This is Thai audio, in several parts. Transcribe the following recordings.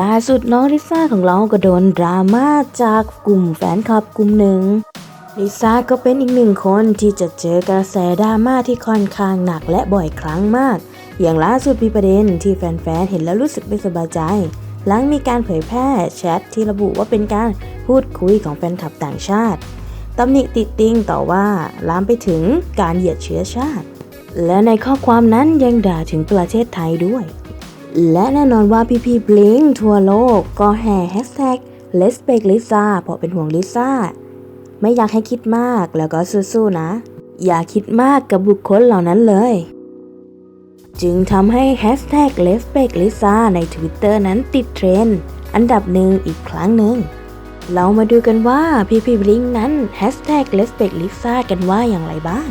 ล่าสุดน้องลิซ่าของเราก็โดนดราม่าจากกลุ่มแฟนคลับกลุ่มหนึ่งลิซ่าก็เป็นอีกหนึ่งคนที่จะเจอกระแสดราม่าที่ค่อนข้างหนักและบ่อยครั้งมาก อย่างล่าสุดมีประเด็นที่แฟนๆเห็นแล้วรู้สึกไม่สบายใจ หลังมีการเผยแพร่แชทที่ระบุว่าเป็นการพูดคุยของแฟนคลับต่างชาติตำหนิติติงต่อว่าลามไปถึงการเหยียดเชื้อชาติ และในข้อความนั้นยังด่าถึงประเทศไทยด้วย และแน่นอนว่าพี่พี่บลิงทั่วโลกก็แห่แฮชแท็ก Let's Bake Lisa เพราะเป็นห่วงลิซ่า ไม่อยากให้คิดมากแล้วก็สู้ๆนะ อย่าคิดมากกับบุคคลเหล่านั้นเลย จึงทำให้แฮชแท็ก Let's Bake Lisa ใน Twitter นั้นติดเทรนด์อันดับหนึ่งอีกครั้งหนึ่ง เรามาดูกันว่าพี่พี่บลิงนั้นแฮชแท็ก Let's Bake Lisa กันว่าอย่างไรบ้าง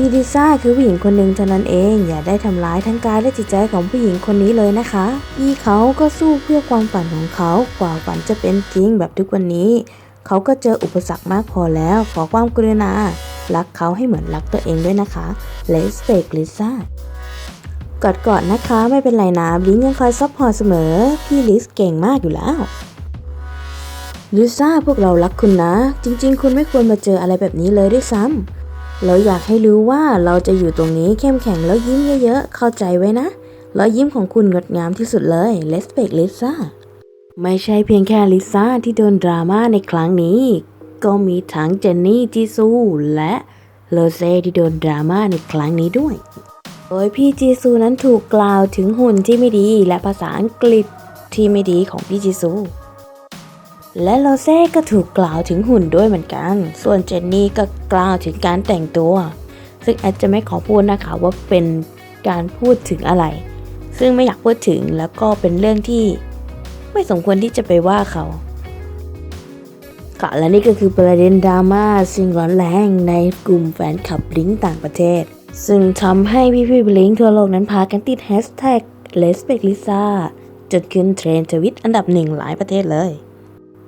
พี่ลิซ่าคือผู้หญิงคนหนึ่งเท่านั้นเอง อย่าได้ทำร้ายทั้งกายและจิตใจของผู้หญิงคนนี้เลยนะคะ พี่เขาก็สู้เพื่อความฝันของเขา กว่าฝันจะเป็นจริงแบบทุกวันนี้ เขาก็เจออุปสรรคมากพอแล้ว ขอความกรุณา รักเขาให้เหมือนรักตัวเองด้วยนะคะ Let's Bake Lisa กอดกอดๆนะคะไม่เป็นไรนะบลิงยังคอยซัพพอร์ตเสมอ พี่ลิสเก่งมากอยู่แล้วลิซ่าพวกเรารักคุณนะ จริง ๆ คุณไม่ควรมาเจออะไรแบบนี้เลยด้วยซ้ำ เราอยากให้รู้ว่าเราจะอยู่ตรงนี้เข้มแข็งแล้วยิ้มเยอะๆ เข้าใจไว้นะรอยยิ้มของคุณงดงามที่สุดเลย Let's Bake Lisa ไม่ใช่เพียงแค่ลิซ่าที่โดนดราม่าในครั้งนี้ ก็มีทั้งเจนนี่จีซู และโรเซ่ที่โดนดราม่าในครั้งนี้ด้วย โดยพี่จีซูนั้นถูกกล่าวถึงหุ่นที่ไม่ดีและภาษาอังกฤษที่ไม่ดีของพี่จีซู และโรเซ่ก็ถูกกล่าวถึงหุ่นด้วยเหมือนกัน ส่วนเจนนี่ก็กล่าวถึงการแต่งตัว ซึ่งแอดจะไม่ขอพูดนะคะว่าเป็นการพูดถึงอะไร ซึ่งไม่อยากพูดถึงแล้วก็เป็นเรื่องที่ไม่สมควรที่จะไปว่าเขาค่ะและนี่ก็คือประเด็นดราม่าสิ่งร้อนแรงในกลุ่มแฟนคลับลิงก์ต่างประเทศ ซึ่งทำให้พี่ๆลิงก์ทั่วโลกนั้นพากันติดแฮชแท็ก Let's Bake Lisa จนขึ้นเทรนด์ทวิตอันดับหนึ่งหลายประเทศเลย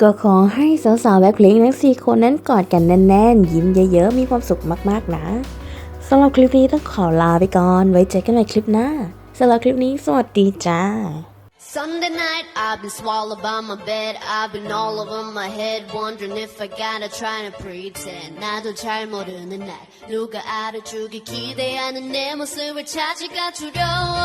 ก็ขอให้สาวๆแบ็คลิงทั้ง4คนนั้นกอดกันแน่นๆ ยิ้มเยอะๆ มีความสุขมากๆนะสำหรับคลิปนี้ต้องขอลาไปก่อน ไว้เจอกันใหม่คลิปหน้าสำหรับคลิปนี้สวัสดีจ้า Sunday night, I've been swallowed by my bed. I've been all over my head, wondering if I gotta try to pretend. 나도 잘 모르는 날, 누가 알아주길 기대하는 내 모습을 찾아가 두려 워.